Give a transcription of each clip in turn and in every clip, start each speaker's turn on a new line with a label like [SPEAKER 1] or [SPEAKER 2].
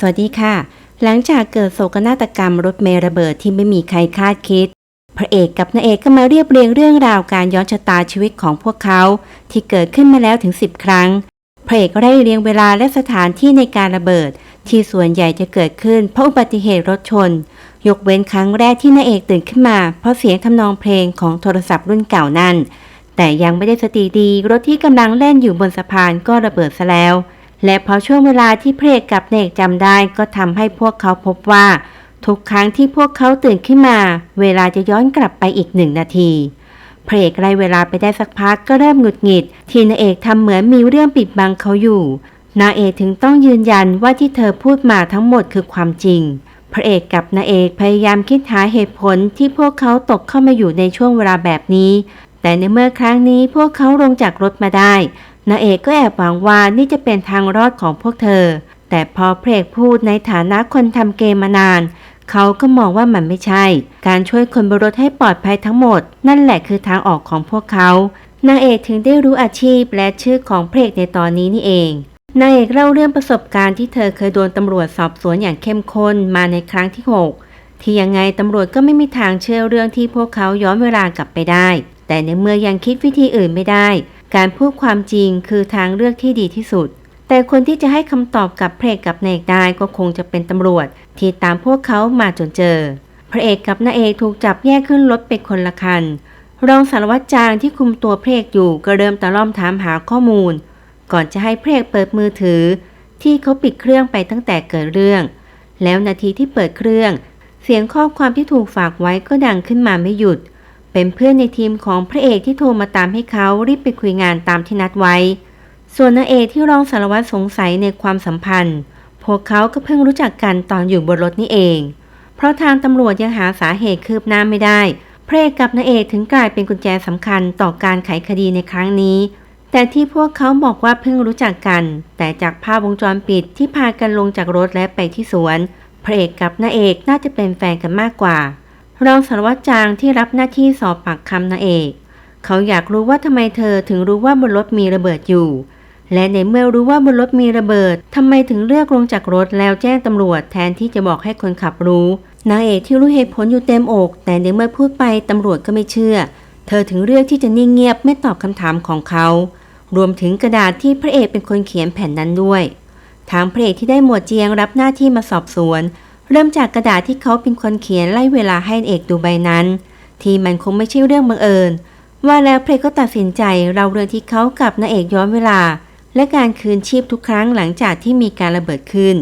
[SPEAKER 1] สวัสดีค่ะ หลังจากเกิดโศกนาฏกรรมรถเมล์ระเบิดที่ไม่มีใครคาดคิด พระเอกกับนางเอกก็มาเรียบเรียงเรื่องราวการย้อนชะตาชีวิตของพวกเขา ที่เกิดขึ้นมาแล้วถึง 10 ครั้ง พระเอกได้เรียงเวลาและสถานที่ในการระเบิด ที่ส่วนใหญ่จะเกิดขึ้นเพราะอุบัติเหตุรถชน ยกเว้นครั้งแรกที่นางเอกตื่นขึ้นมา เพราะเสียงทำนองเพลงของโทรศัพท์รุ่นเก่านั่น แต่ยังไม่ได้สติดีรถที่กำลังเล่นอยู่บนสะพานก็ระเบิดซะแล้ว และพอช่วงเวลาที่เพรกกับเนกจำได้ก็ทำให้พวกเขาพบว่า ทุกครั้งที่พวกเขาตื่นขึ้นมา เวลาจะย้อนกลับไปอีกหนึ่งนาทีเพระเอกไล่เวลาไปได้สักพักก็เริ่มหงุดหงิด ที่นางเอกทำเหมือนมีเรื่องปิดบังเขาอยู่ นางเอกถึงต้องยืนยันว่าที่เธอพูดมาทั้งหมดคือความจริง พระเอกกับนางเอกพยายามคิดหาเหตุผลที่พวกเขาตกเข้ามาอยู่ในช่วงเวลาแบบนี้ แต่ในเมื่อครั้งนี้พวกเขาลงจากรถมาได้ นางเอกก็แอบหวังว่านี่จะเป็นทางรอดของพวกเธอ แต่พอเพลกพูดในฐานะคนทำเกมมานาน เขาก็มองว่ามันไม่ใช่ การช่วยคนบนรถให้ปลอดภัยทั้งหมด นั่นแหละคือทางออกของพวกเขานางเอกถึงได้รู้อาชีพและชื่อของเพลกในตอนนี้นี่เองนางเอกเล่าเรื่องประสบการณ์ที่เธอเคยโดนตำรวจสอบสวนอย่างเข้มข้นมาในครั้งที่ 6 ที่ยังไงตำรวจก็ไม่มีทางเชื่อเรื่องที่พวกเขาย้อนเวลากลับไปได้ แต่ในเมื่อยังคิดวิธีอื่นไม่ได้ การพูดความจริงคือทางเลือกที่ดีที่สุด แต่คนที่จะให้คำตอบกับพระเอกกับนายเอกได้ก็คงจะเป็นตำรวจ ที่ตามพวกเขามาจนเจอ พระเอกกับนายเอกถูกจับแยกขึ้นรถไปคนละคัน รองสารวัตรจางที่คุมตัวพระเอกอยู่ก็เริ่มตะล่อมถามหาข้อมูล ก่อนจะให้พระเอกเปิดมือถือ ที่เขาปิดเครื่องไปตั้งแต่เกิดเรื่อง แล้วนาทีที่เปิดเครื่อง เสียงข้อความที่ถูกฝากไว้ก็ดังขึ้นมาไม่หยุดเเป็นเพื่อนในทีมของพระเอกที่โทรมาตามให้เขารีบไปคุยงานตามที่นัดไว้ ส่วนนางเอกที่รองสารวัตรสงสัยในความสัมพันธ์ พวกเขาก็เพิ่งรู้จักกันตอนอยู่บนรถนี่เอง เพราะทางตำรวจยังหาสาเหตุคืบหน้าไม่ได้ พระเอกกับนางเอกถึงกลายเป็นกุญแจสำคัญต่อการไขคดีในครั้งนี้ แต่ที่พวกเขาบอกว่าเพิ่งรู้จักกัน แต่จากภาพวงจรปิดที่พากันลงจากรถและไปที่สวน พระเอกกับนางเอกน่าจะเป็นแฟนกันมากกว่า รองสารวัตรจางที่รับหน้าที่สอบปากคำนางเอก เขาอยากรู้ว่าทำไมเธอถึงรู้ว่าบนรถมีระเบิดอยู่ และในเมื่อรู้ว่าบนรถมีระเบิดทำไมถึงเลือกลงจากรถแล้วแจ้งตำรวจแทนที่จะบอกให้คนขับรู้ นางเอกที่รู้เหตุผลอยู่เต็มอก แต่ในเมื่อพูดไปตำรวจก็ไม่เชื่อ เธอถึงเลือกที่จะนิ่งเงียบไม่ตอบคำถามของเขา รวมถึงกระดาษที่พระเอกเป็นคนเขียนแผ่นนั้นด้วย ทางพระเอกที่ได้หมวดเจียงรับหน้าที่มาสอบสวน เริ่มจากกระดาษที่เขาเป็นคนเขียนไล่เวลาให้เอกดูใบนั้น ที่มันคงไม่ใช่เรื่องบังเอิญ ว่าแล้วเพลก็ตัดสินใจเราเรื่องที่เขากับนางเอกย้อนเวลา และการคืนชีพทุกครั้งหลังจากที่มีการระเบิดขึ้น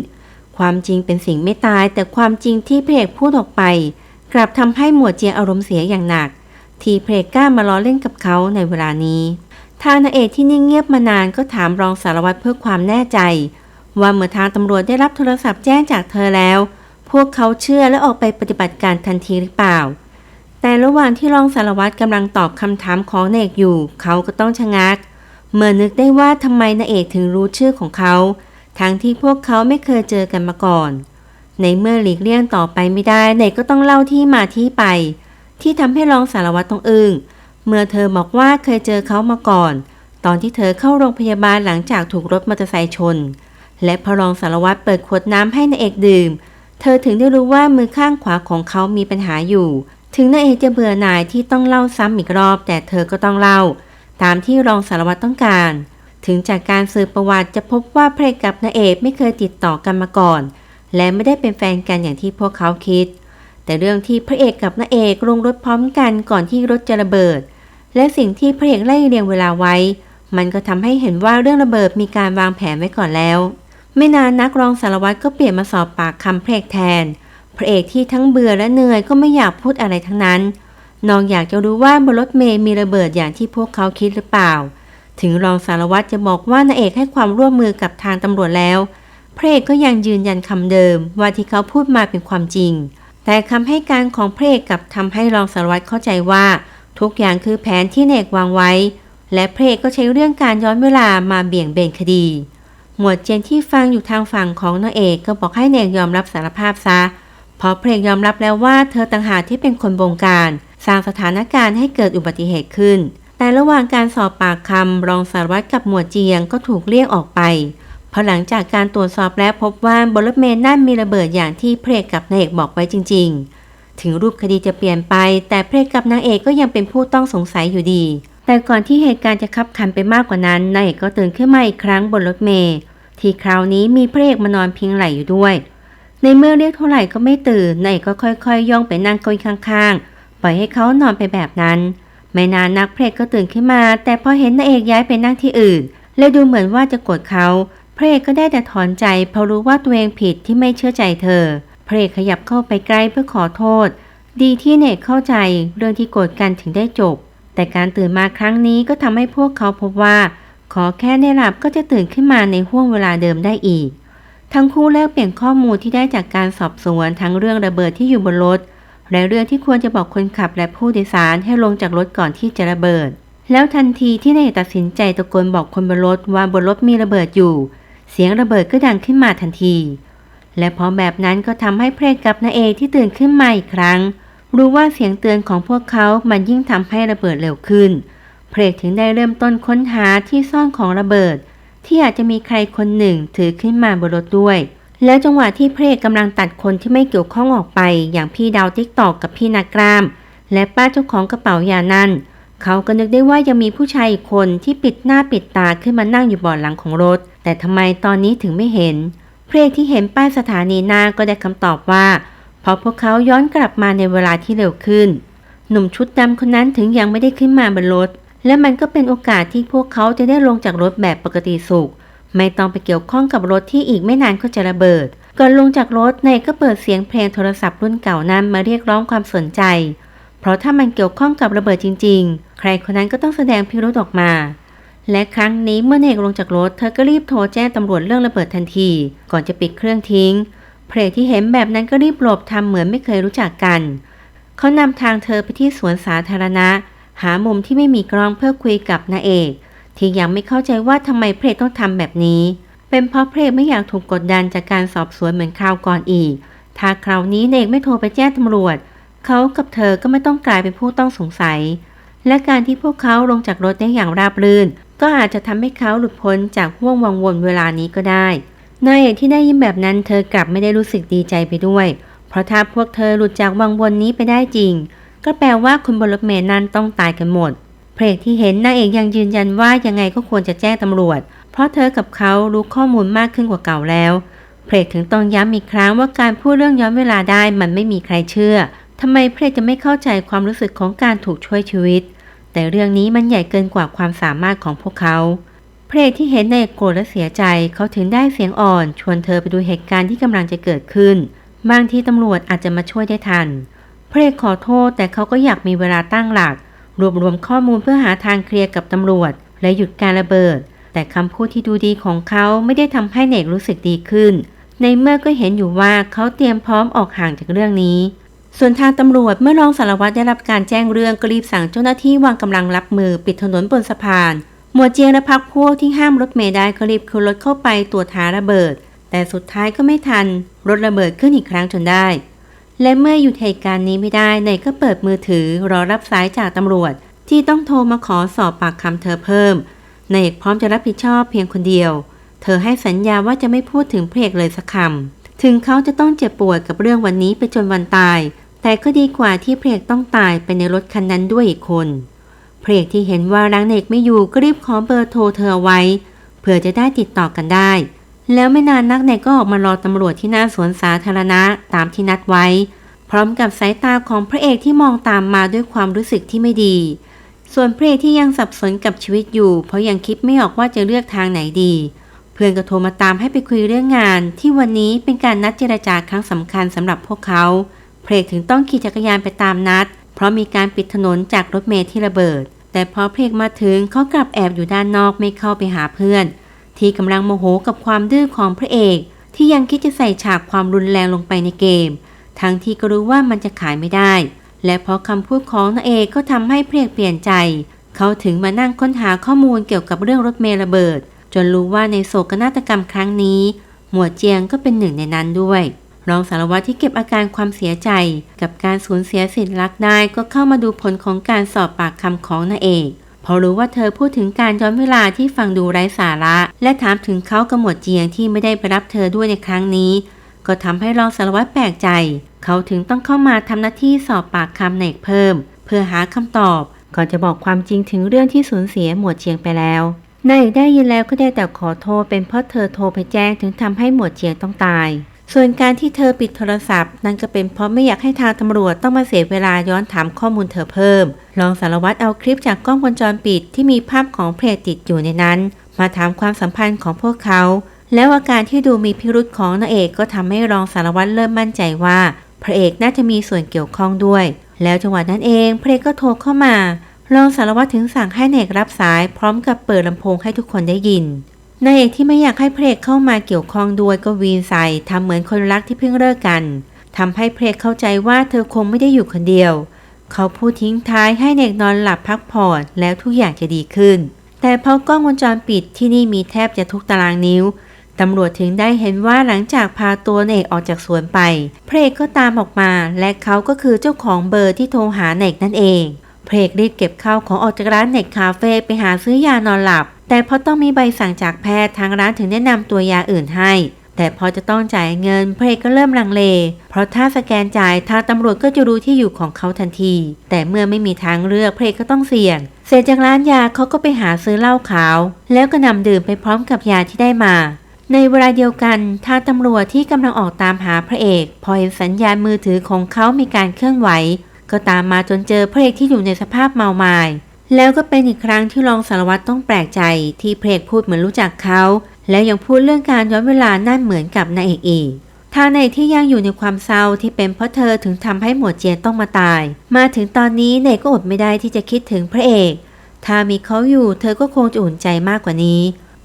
[SPEAKER 1] ความจริงเป็นสิ่งไม่ตาย แต่ความจริงที่เพลกพูดออกไป กลับทำให้หมวดเจียอารมณ์เสียอย่างหนัก ที่เพลกกล้ามาล้อเล่นกับเขาในเวลานี้ ทางนางเอกที่นิ่งเงียบมานานก็ถามรองสารวัตรเพื่อความแน่ใจ ว่าเมื่อทางตำรวจได้รับโทรศัพท์แจ้งจากเธอแล้ว พวกเขาเชื่อและออกไปปฏิบัติการทันทีหรือเปล่า แต่ระหว่างที่รองสารวัตรกำลังตอบคำถามของนายเอกอยู่ เขาก็ต้องชะงัก เมื่อนึกได้ว่าทำไมนายเอกถึงรู้ชื่อของเขา ทั้งที่พวกเขาไม่เคยเจอกันมาก่อน ในเมื่อหลีกเลี่ยงต่อไปไม่ได้นายก็ต้องเล่าที่มาที่ไป ที่ทำให้รองสารวัตรต้องอึง้งเมื่อเธอบอกว่าเคยเจอเขามาก่อน ตอนที่เธอเข้าโรงพยาบาลหลังจากถูกรถมอเตอร์ไซค์ชน และพอรองสารวัตรเปิดขวดน้ำให้นายเอกดื่ม เธอถึงได้รู้ว่ามือข้างขวาของเขามีปัญหาอยู่ ถึงนายเอกจะเบื่อหน่ายที่ต้องเล่าซ้ำอีกรอบ แต่เธอก็ต้องเล่า ตามที่รองสารวัตรต้องการ ถึงจากการสืบประวัติจะพบว่าพระเอกกับนายเอกไม่เคยติดต่อกันมาก่อน และไม่ได้เป็นแฟนกันอย่างที่พวกเขาคิด แต่เรื่องที่พระเอกกับนายเอกลงรถพร้อมกันก่อนที่รถจะระเบิด และสิ่งที่พระเอกไล่เรียงเวลาไว้ มันก็ทำให้เห็นว่าเรื่องระเบิดมีการวางแผนไว้ก่อนแล้ว ไม่นานนักรองสารวัตรก็เปลี่ยนมาสอบปากคำพระเอกแทน พระเอกที่ทั้งเบื่อและเหนื่อยก็ไม่อยากพูดอะไรทั้งนั้น น้องอยากจะรู้ว่าบนรถเมย์มีระเบิดอย่างที่พวกเขาคิดหรือเปล่า ถึงรองสารวัตรจะบอกว่านายเอกให้ความร่วมมือกับทางตำรวจแล้ว พระเอกก็ยังยืนยันคำเดิมว่าที่เขาพูดมาเป็นความจริง แต่คำให้การของพระเอกกับทำให้รองสารวัตรเข้าใจว่า ทุกอย่างคือแผนที่เนกวางไว้ และพระเอกก็ใช้เรื่องการย้อนเวลามาเบี่ยงเบนคดี หมวดเจนที่ฟังอยู่ทางฝั่งของนางเอกก็บอกให้เนกยอมรับสารภาพซะ เพราะเพลงยอมรับแล้วว่าเธอต่างหากที่เป็นคนบงการ สร้างสถานการณ์ให้เกิดอุบัติเหตุขึ้น แต่ระหว่างการสอบปากคำรองสารวัตรกับหมวดเจียงก็ถูกเรียกออกไปเพอหลังจากการตรวจสอบแล้วพบว่าบนรถเมล์นั่นมีระเบิดอย่างที่เพรกกับนางเอกบอกไว้จริง ๆ ถึงรูปคดีจะเปลี่ยนไป แต่เพรกกับนางเอกก็ยังเป็นผู้ต้องสงสัยอยู่ดี แต่ก่อนที่เหตุการณ์จะคับขันไปมากกว่านั้นนางเอกก็ตื่นขึ้นมาอีกครั้งบนรถเมล์ที่คราวนี้มีพระเอกมานอนพิงไหลอยู่ด้วย ในเมื่อเรียกเท่าไหร่ก็ไม่ตื่นนายเอกก็ค่อยๆย่องไปนั่งก้าอี้ข้างๆ ปล่อยให้เขานอนไปแบบนั้น ไม่นานนักพระเอกก็ตื่นขึ้นมา แต่พอเห็นนายเอกย้ายไปนั่งที่อื่น และดูเหมือนว่าจะโกรธเขาพระเอกก็ได้แต่ถอนใจเพราะรู้ว่าตัวเองผิดที่ไม่เชื่อใจเธอ พระเอกขยับเข้าไปใกล้เพื่อขอโทษ ดีที่เนกเข้าใจเรื่องที่โกรธกันถึงได้จบ แต่การตื่นมาครั้งนี้ก็ทำให้พวกเขาพบว่า ขอแค่ได้หลับก็จะตื่นขึ้นมาในห่วงเวลาเดิมได้อีก ทั้งคู่แลกเปลี่ยนข้อมูลที่ได้จากการสอบสวนทั้งเรื่องระเบิดที่อยู่บนรถและเรื่องที่ควรจะบอกคนขับและผู้โดยสารให้ลงจากรถก่อนที่จะระเบิด แล้วทันทีที่นายตัดสินใจตะโกนบอกคนบนรถว่าบนรถมีระเบิดอยู่ เสียงระเบิดก็ดังขึ้นมาทันที และพอแบบนั้นก็ทำให้เพรกกับนาเอที่ตื่นขึ้นมาอีกครั้ง รู้ว่าเสียงเตือนของพวกเขามันยิ่งทำให้ระเบิดเร็วขึ้น เพรกถึงได้เริ่มต้นค้นหาที่ซ่อนของระเบิด ที่อาจจะมีใครคนหนึ่งถือขึ้นมาบนรถด้วย แล้วจังหวะที่เพรกกำลังตัดคนที่ไม่เกี่ยวข้องออกไป อย่างพี่ดาวติ๊กตอกกับพี่นักกราม และป้าเจ้าของกระเป๋ายานั่น เขาก็นึกได้ว่ายังมีผู้ชายอีกคนที่ปิดหน้าปิดตาขึ้นมานั่งอยู่เบาะหลังของรถ แต่ทำไมตอนนี้ถึงไม่เห็น เพรกที่เห็นป้ายสถานีหน้าก็ได้คำตอบว่า พราะพวกเขาย้อนกลับมาในเวลาที่เร็วขึ้น หนุ่มชุดดำคนนั้นถึงยังไม่ได้ขึ้นมาบนรถ และมันก็เป็นโอกาสที่พวกเขาจะได้ลงจากรถแบบปกติสุข ไม่ต้องไปเกี่ยวข้องกับรถที่อีกไม่นานก็จะระเบิด ก่อนลงจากรถนายก็เปิดเสียงเพลงโทรศัพท์รุ่นเก่านั้นมาเรียกร้องความสนใจ เพราะถ้ามันเกี่ยวข้องกับระเบิดจริง ๆ ใครคนนั้นก็ต้องแสดงพิรุธออกมา และครั้งนี้เมื่อเนกลงจากรถเธอก็รีบโทรแจ้งตำรวจเรื่องระเบิดทันที ก่อนจะปิดเครื่องทิ้ง เพลที่เห็นแบบนั้นก็รีบหลบทำเหมือนไม่เคยรู้จักกัน เขานำทางเธอไปที่สวนสาธารณะ หามุมที่ไม่มีกล้องเพื่อคุยกับนาเอก ที่ยังไม่เข้าใจว่าทำไมเพลต้องทำแบบนี้ เป็นเพราะเพลไม่อยากถูกกดดันจากการสอบสวนเหมือนคราวก่อนอีก ถ้าคราวนี้เนกไม่โทรไปแจ้งตำรวจ เขากับเธอก็ไม่ต้องกลายเป็นผู้ต้องสงสัย และการที่พวกเขาลงจากรถได้อย่างราบรื่น ก็อาจจะทำให้เขาหลุดพ้นจากห่วงวังวนเวลานี้ก็ได้ นายเอกที่ได้ยินแบบนั้นเธอกลับไม่ได้รู้สึกดีใจไปด้วย เพราะถ้าพวกเธอหลุดจากวังวนนี้ไปได้จริง ก็แปลว่าคนบนรถเมล์นั้นต้องตายกันหมด เพลกที่เห็นนางเอกยังยืนยันว่ายังไงก็ควรจะแจ้งตำรวจ เพราะเธอกับเขารู้ข้อมูลมากขึ้นกว่าเก่าแล้ว เพลกถึงต้องย้ำอีกครั้งว่าการพูดเรื่องย้อนเวลาได้มันไม่มีใครเชื่อทำไมเพลกจะไม่เข้าใจความรู้สึกของการถูกช่วยชีวิต แต่เรื่องนี้มันใหญ่เกินกว่าความสามารถของพวกเขา เพลงที่เห็นในโกรธและเสียใจเขาถึงได้เสียงอ่อน ชวนเธอไปดูเหตุการณ์ที่กำลังจะเกิดขึ้น บางทีตำรวจอาจจะมาช่วยได้ทัน เพลงขอโทษแต่เขาก็อยากมีเวลาตั้งหลัก รวบรวมข้อมูลเพื่อหาทางเคลียร์กับตำรวจ และหยุดการระเบิด แต่คำพูดที่ดูดีของเขาไม่ได้ทำให้เนกรู้สึกดีขึ้น ในเมื่อก็เห็นอยู่ว่าเขาเตรียมพร้อมออกห่างจากเรื่องนี้ ส่วนทางตำรวจเมื่อรองสารวัตรได้รับการแจ้งเรื่องก็รีบสั่งเจ้าหน้าที่วางกำลังรับมือปิดถนนบนสะพาน หมวดเจียงและพักพวกที่ห้ามรถเมล์ได้ก็รีบขึ้นรถเข้าไปตรวจหาระเบิด แต่สุดท้ายก็ไม่ทัน รถระเบิดขึ้นอีกครั้งจนได้ และเมื่อหยุดเหตุการณ์นี้ไม่ได้เนยก็เปิดมือถือรอรับสายจากตำรวจ ที่ต้องโทรมาขอสอบปากคำเธอเพิ่มเนยพร้อมจะรับผิดชอบเพียงคนเดียว เธอให้สัญญาว่าจะไม่พูดถึงเพลกเลยสักคำถึงเขาจะต้องเจ็บปวดกับเรื่องวันนี้ไปจนวันตาย แต่ก็ดีกว่าที่เพลกต้องตายไปในรถคันนั้นด้วยอีกคน เพลกที่เห็นว่ารังเนกไม่อยู่ก็รีบขอเบอร์โทรเธอไว้เพื่อจะได้ติดต่อกันได้ แล้วไม่นานนักเนกก็ออกมารอตำรวจที่หน้าสวนสาธารณะตามที่นัดไว้ พร้อมกับสายตาของพระเอกที่มองตามมาด้วยความรู้สึกที่ไม่ดี ส่วนพระเอกที่ยังสับสนกับชีวิตอยู่ เพราะยังคิดไม่ออกว่าจะเลือกทางไหนดี เพื่อนก็โทรมาตามให้ไปคุยเรื่องงาน ที่วันนี้เป็นการนัดเจรจาครั้งสำคัญสำหรับพวกเขา เพลกถึงต้องขี่จักรยานไปตามนัดเเพราะมีการปิดถนนจากรถเมล์ที่ระเบิด แต่พอเพลกมาถึงเขากลับแอบอยู่ด้านนอกไม่เข้าไปหาเพื่อน ที่กำลังโมโหกับความดื้อของพระเอก ที่ยังคิดจะใส่ฉากความรุนแรงลงไปในเกม ทั้งที่ก็รู้ว่ามันจะขายไม่ได้ และเพราะคำพูดของนางเอกก็ทำให้เพลกเปลี่ยนใจ เขาถึงมานั่งค้นหาข้อมูลเกี่ยวกับเรื่องรถเมล์ระเบิด จนรู้ว่าในโศกนาฏกรรมครั้งนี้ หมวดเจียงก็เป็นหนึ่งในนั้นด้วย รองสารวัตรที่เก็บอาการความเสียใจ กับการสูญเสียสิทธิ์รักได้ก็เข้ามาดูผลของการสอบปากคำของนาเอกพเพราะรู้ว่าเธอพูดถึงการย้อนเวลาที่ฟังดูไร้สาระ และถามถึงเขากับหมดเจียงที่ไม่ได้ไปรับเธอด้วยในครั้งนี้ ก็ทำให้รองสารวัตรแปลกใจ เขาถึงต้องเข้ามาทำหน้าที่สอบปากคำเนกเพิ่ม เพื่อหาคำตอบ ก่อนจะบอกความจริงถึงเรื่องที่สูญเสียหมวดเจียงไปแล้วนายได้ยินแล้วก็ได้แต่ขอโทษเป็นเพราะเธอโทรไปแจ้งถึงทำให้หมวดเจียงต้องตาย ส่วนการที่เธอปิดโทรศัพท์ นั่นก็เป็นเพราะไม่อยากให้ทางตำรวจต้องมาเสียเวลาย้อนถามข้อมูลเธอเพิ่ม รองสารวัตรเอาคลิปจากกล้องวงจรปิดที่มีภาพของเพลติดอยู่ในนั้น มาถามความสัมพันธ์ของพวกเขา แล้วอาการที่ดูมีพิรุษของนางเอกก็ทำให้รองสารวัตรเริ่มมั่นใจว่า พระเอกน่าจะมีส่วนเกี่ยวข้องด้วย แล้วจังหวะนั้นเองพระเอกก็โทรเข้ามารองสารวัตรถึงสั่งให้เอกรับสายพร้อมกับเปิดลำโพงให้ทุกคนได้ยิน นายเอกที่ไม่อยากให้พระเอกเข้ามาเกี่ยวข้องด้วยก็วีนใส่ทำเหมือนคนรักที่เพิ่งเลิกกันทำให้พระเอกเข้าใจว่าเธอคงไม่ได้อยู่คนเดียว เขาพูดทิ้งท้ายให้เนกนอนหลับพักผ่อนแล้วทุกอย่างจะดีขึ้น แต่พอกล้องวงจรปิดที่นี่มีแทบจะทุกตารางนิ้วตำรวจถึงได้เห็นว่าหลังจากพาตัวเนกออกจากสวนไป เพรกก็ตามออกมา และเขาก็คือเจ้าของเบอร์ที่โทรหาเนกนั่นเอง เพรกรีบเก็บข้าวของออกจากร้านเน็ตคาเฟ่ไปหาซื้อยานอนหลับ แต่พราะต้องมีใบสั่งจากแพทย์ทางร้านถึงแนะนำตัวยาอื่นให้ แต่พอจะต้องจ่ายเงินเพรกก็เริ่มลังเล เพราะถ้าสแกนจ่ายทางตำรวจก็จะรู้ที่อยู่ของเขาทันที แต่เมื่อไม่มีทางเลือกเพรกก็ต้องเสี่ยง เสร็จจากร้านยาเขาก็ไปหาซื้อเหล้าขาว แล้วก็นำดื่มไปพร้อมกับยาที่ได้มาในเวลาเดียวกันทางตำรวจที่กำลังออกตามหาพระเอก พอเห็นสัญญาณมือถือของเขามีการเคลื่อนไหว ก็ตามมาจนเจอพระเอกที่อยู่ในสภาพเมาไมา้ แล้วก็เป็นอีกครั้งที่รองสารวัตรต้องแปลกใจที่เพระเอกพูดเหมือนรู้จักเขา แล้วยังพูดเรื่องการย้อนเวลานั่นเหมือนกับนายเอกอีกทางในที่ยังอยู่ในความเศร้าที่เป็นเพราะเธอถึงทำให้หมวดเจียนต้องมาตาย มาถึงตอนนี้เนก็อดไม่ได้ที่จะคิดถึงพระเอก ถ้ามีเขาอยู่เธอก็คงจะอุ่นใจมากกว่านี้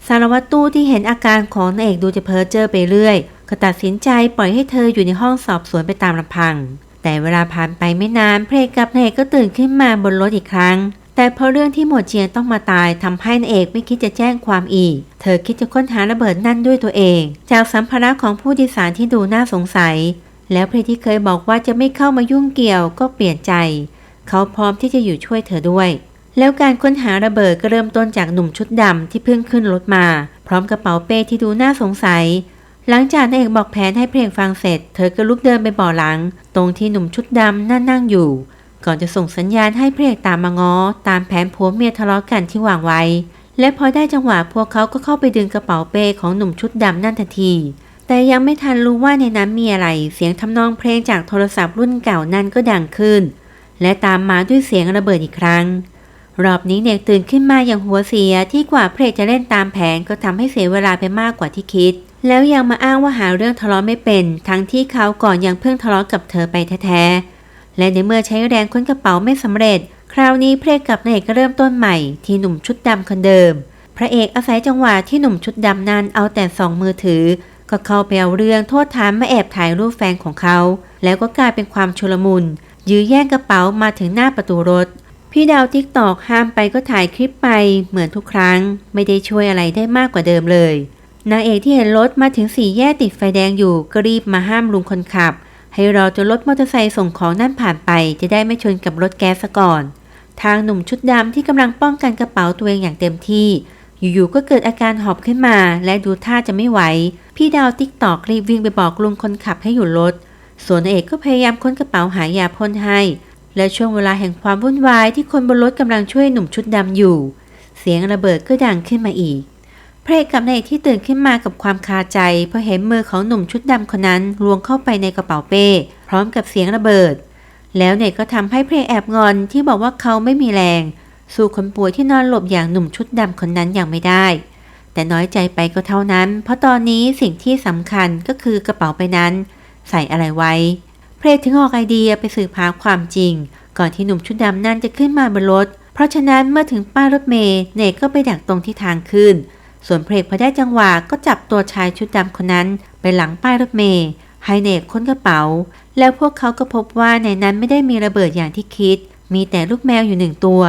[SPEAKER 1] สารวัตรตู้ที่เห็นอาการของนายเอกดูจะเพ้อเจ้อไปเรื่อย ก็ตัดสินใจปล่อยให้เธออยู่ในห้องสอบสวนไปตามลำพัง แต่เวลาผ่านไปไม่นานเพลกับนายเอกก็ตื่นขึ้นมาบนรถอีกครั้ง แต่เพราะเรื่องที่หมวดเจียนต้องมาตายทำให้นายเอกไม่คิดจะแจ้งความอีก เธอคิดจะค้นหาระเบิดนั่นด้วยตัวเอง จากสัมภาระของผู้โดยสารที่ดูน่าสงสัย แล้วเพลที่เคยบอกว่าจะไม่เข้ามายุ่งเกี่ยวก็เปลี่ยนใจ เขาพร้อมที่จะอยู่ช่วยเธอด้วย แล้วการค้นหาระเบิดก็เริ่มต้นจากหนุ่มชุดดำที่เพิ่งขึ้นรถมา พร้อมกระเป๋าเป้ที่ดูน่าสงสัยหลังจากนายเอกบอกแผนให้เพลงฟังเสร็จ เธอก็ลุกเดินไปบ่อหลัง ตรงที่หนุ่มชุดดำนั่งนั่งอยู่ ก่อนจะส่งสัญญาณให้เพลงตามมาง้อตามแผนผัวเมียทะเลาะกันที่วางไว้ และพอได้จังหวะพวกเขาก็เข้าไปดึงกระเป๋าเป้ของหนุ่มชุดดำนั่นทันที แต่ยังไม่ทันรู้ว่าในนั้นมีอะไร เสียงทำนองเพลงจากโทรศัพท์รุ่นเก่านั่นก็ดังขึ้น และตามมาด้วยเสียงระเบิดอีกครั้ง รอบนี้เนกตื่นขึ้นมาอย่างหัวเสียที่กว่าเพลจะเล่นตามแผนก็ทำให้เสียเวลาไปมากกว่าที่คิด แล้วยังมาอ้างว่าหาเรื่องทะเลาะไม่เป็น ทั้งที่เขาก่อนยังเพิ่งทะเลาะกับเธอไปแท้ๆ และในเมื่อใช้แรงค้นกระเป๋าไม่สำเร็จ คราวนี้พระเอกกับนายเอกก็เริ่มต้นใหม่ที่หนุ่มชุดดำคนเดิม พระเอกอาศัยจังหวะที่หนุ่มชุดดำนั้นเอาแต่สองมือถือ ก็เข้าไปเอาเรื่องโทษฐานมาแอบถ่ายรูปแฟนของเขา แล้วก็กลายเป็นความชุลมุน ยื้อแย่งกระเป๋ามาถึงหน้าประตูรถ พี่ดาวทิกตอกห้ามไปก็ถ่ายคลิปไปเหมือนทุกครั้ง ไม่ได้ช่วยอะไรได้มากกว่าเดิมเลยนางเอกที่เห็นรถมาถึงสี่แยกติดไฟแดงอยู่ก็รีบมาห้ามลุงคนขับ ให้รอจนรถมอเตอร์ไซค์ส่งของนั่นผ่านไปจะได้ไม่ชนกับรถแก๊สก่อน ทางหนุ่มชุดดำที่กำลังป้องกันกระเป๋าตัวเองอย่างเต็มที่ อยู่ๆก็เกิดอาการหอบขึ้นมา และดูท่าจะไม่ไหว พี่ดาวติ๊กตอกรีบวิ่งไปบอกลุงคนขับให้หยุดรถ ส่วนเอกก็พยายามค้นกระเป๋าหายาพ่นให้ และช่วงเวลาแห่งความวุ่นวายที่คนบนรถกำลังช่วยหนุ่มชุดดำอยู่ เสียงระเบิดก็ดังขึ้นมาอีก พระเอกกับนายที่ตื่นขึ้นมากับความคาใจเพราะเห็นมือของหนุ่มชุดดำคนนั้นลวงเข้าไปในกระเป๋าเป้ พร้อมกับเสียงระเบิด แล้วเนกก็ทำให้เพรแอบงอนที่บอกว่าเขาไม่มีแรง สู้คนป่วยที่นอนหลบอย่างหนุ่มชุดดำคนนั้นอย่างไม่ได้ แต่น้อยใจไปก็เท่านั้น เพราะตอนนี้สิ่งที่สำคัญก็คือกระเป๋าไปนั้น ใส่อะไรไว้ เพรถึงออกไอเดียไปสืบหาความจริง ก่อนที่หนุ่มชุดดำนั่นจะขึ้นมาบนรถ เพราะฉะนั้นเมื่อถึงป้ายรถเมย์เนกก็ไปดักตรงที่ทางขึ้น ส่วนเพลกพอได้จังหวะก็จับตัวชายชุดดำคนนั้นไปหลังป้ายรถเมย์ให้เนกค้นกระเป๋า แล้วพวกเขาก็พบว่าในนั้นไม่ได้มีระเบิดอย่างที่คิด มีแต่ลูกแมวอยู่หนึ่งตัว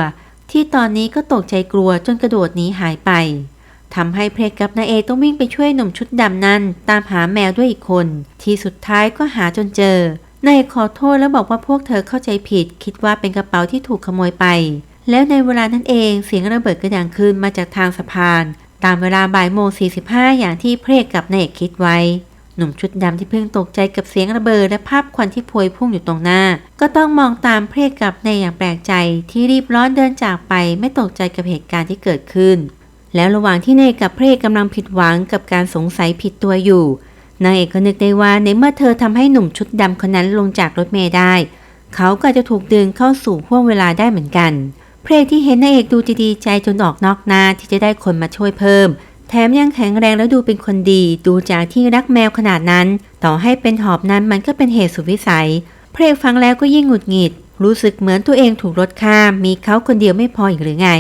[SPEAKER 1] ที่ตอนนี้ก็ตกใจกลัวจนกระโดดหนีหายไปทำให้เพลกกับนาเอต้องวิ่งไปช่วยหนุ่มชุดดำนั้นตามหาแมวด้วยอีกคน ที่สุดท้ายก็หาจนเจอนายขอโทษแล้วบอกว่าพวกเธอเข้าใจผิด คิดว่าเป็นกระเป๋าที่ถูกขโมยไป แล้วในเวลานั้นเองเสียงระเบิดก็ดังขึ้นมาจากทางสะพาน ตามเวลาบ่ายโมง45 อย่างที่เพรกกับนายเอกคิดไว้ หนุ่มชุดดำที่เพิ่งตกใจกับเสียงระเบิดและภาพควันที่พวยพุ่งอยู่ตรงหน้า ก็ต้องมองตามเพรกกับนายอย่างแปลกใจที่รีบร้อนเดินจากไปไม่ตกใจกับเหตุการณ์ที่เกิดขึ้น แล้วระหว่างที่เนยกับเพรกกำลังผิดหวังกับการสงสัยผิดตัวอยู่นางเอกก็นึกได้ว่าในเมื่อเธอทำให้หนุ่มชุดดำคนนั้นลงจากรถเมล์ได้ เขาก็จะถูกดึงเข้าสู่ห่วงเวลาได้เหมือนกัน เพรกที่เห็นนางเอกดูจะดีใจจนออกนอกหน้าที่จะได้คนมาช่วยเพิ่ม แถมยังแข็งแรงและดูเป็นคนดี ดูจากที่รักแมวขนาดนั้น ต่อให้เป็นหอบนั้นมันก็เป็นเหตุสุดวิสัย เพรกฟังแล้วก็ยิ่งหงุดหงิด รู้สึกเหมือนตัวเองถูกรถข้ามีเขาคนเดียวไม่พออีกหรือไง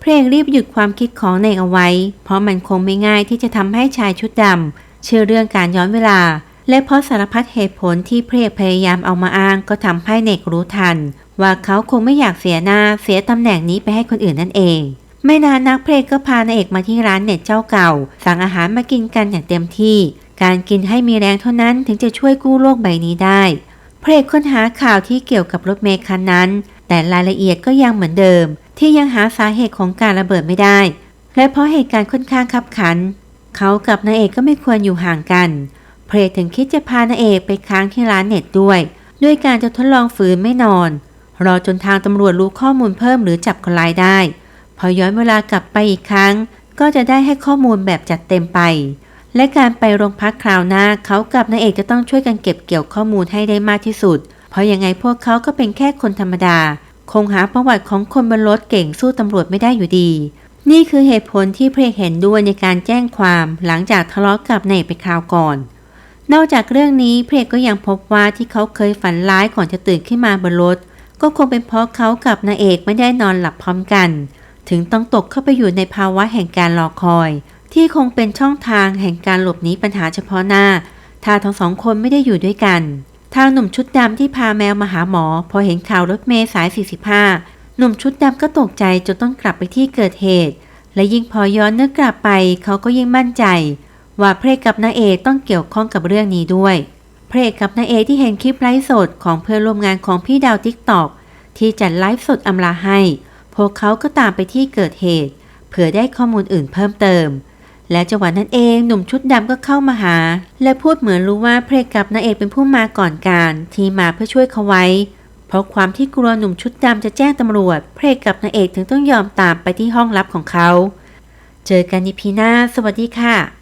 [SPEAKER 1] เพลงรีบหยุดความคิดของนายเอาไว้ เพราะมันคงไม่ง่ายที่จะทำให้ชายชุดดำเชื่อเรื่องการย้อนเวลา และเพราะสารพัดเหตุผลที่เพรกพยายามเอามาอ้างก็ทำให้เนกรู้ทัน ว่าเขาคงไม่อยากเสียหน้าเสียตำแหน่งนี้ไปให้คนอื่นนั่นเอง ไม่นานนักเพลงก็พานายเอกมาที่ร้านเน็ตเจ้าเก่า สั่งอาหารมากินกันอย่างเต็มที่ การกินให้มีแรงเท่านั้นถึงจะช่วยกู้โลกใบนี้ได้ เพลงค้นหาข่าวที่เกี่ยวกับรถเมล์คันนั้น แต่รายละเอียดก็ยังเหมือนเดิม ที่ยังหาสาเหตุของการระเบิดไม่ได้ และเพราะเหตุการณ์ค่อนข้างขับขัน เขากับนายเอกก็ไม่ควรอยู่ห่างกัน เพลถึงคิดจะพานายเอกไปค้างที่ร้านเน็ตด้วย ด้วยการจะทดลองฝืนไม่นอน รอจนทางตำรวจรู้ข้อมูลเพิ่มหรือจับคนร้ายได้ พอย้อนเวลากลับไปอีกครั้ง ก็จะได้ให้ข้อมูลแบบจัดเต็มไป และการไปโรงพักคราวหน้าเขากับนายเอกจะต้องช่วยกันเก็บเกี่ยวข้อมูลให้ได้มากที่สุด เพราะยังไงพวกเขาก็เป็นแค่คนธรรมดา คงหาประวัติของคนบนรถเก่งสู้ตำรวจไม่ได้อยู่ดีนี่คือเหตุผลที่เพลงเห็นด้วยในการแจ้งความหลังจากทะเลาะกับนายไปคราวก่อน นอกจากเรื่องนี้เพลก็ยังพบว่าที่เขาเคยฝันร้ายก่อนจะตื่นขึ้นมาบนรถ ก็คงเป็นเพราะเขากับนายเอกไม่ได้นอนหลับพร้อมกัน ถึงต้องตกเข้าไปอยู่ในภาวะแห่งการรอคอย ที่คงเป็นช่องทางแห่งการหลบหนีปัญหาเฉพาะหน้า ถ้าทั้งสองคนไม่ได้อยู่ด้วยกัน ทางหนุ่มชุดดำที่พาแมวมาหาหมอ พอเห็นข่าวรถเมล์สาย 45 หนุ่มชุดดำก็ตกใจจนต้องกลับไปที่เกิดเหตุ และยิ่งพอย้อนนึกกลับไปเขาก็ยิ่งมั่นใจ ว่าพระเอกกับนางเอกต้องเกี่ยวข้องกับเรื่องนี้ด้วยพระเอกกับนางเอกที่เห็นคลิปไลฟ์สดของเพื่อนร่วมงานของพี่ดาวทิกตอกที่จัดไลฟ์สดอำลาให้ พวกเขาก็ตามไปที่เกิดเหตุ เผื่อได้ข้อมูลอื่นเพิ่มเติม และจังหวะนั้นเองหนุ่มชุดดำก็เข้ามาหา และพูดเหมือนรู้ว่าพระเอกกับนางเอกเป็นผู้มาก่อนการที่มาเพื่อช่วยเขาไว้ เพราะความที่กลัวหนุ่มชุดดำจะแจ้งตำรวจพระเอกกับนางเอกถึงต้องยอมตามไปที่ห้องลับของเขา เจอกันในพีหน้าสวัสดีค่ะ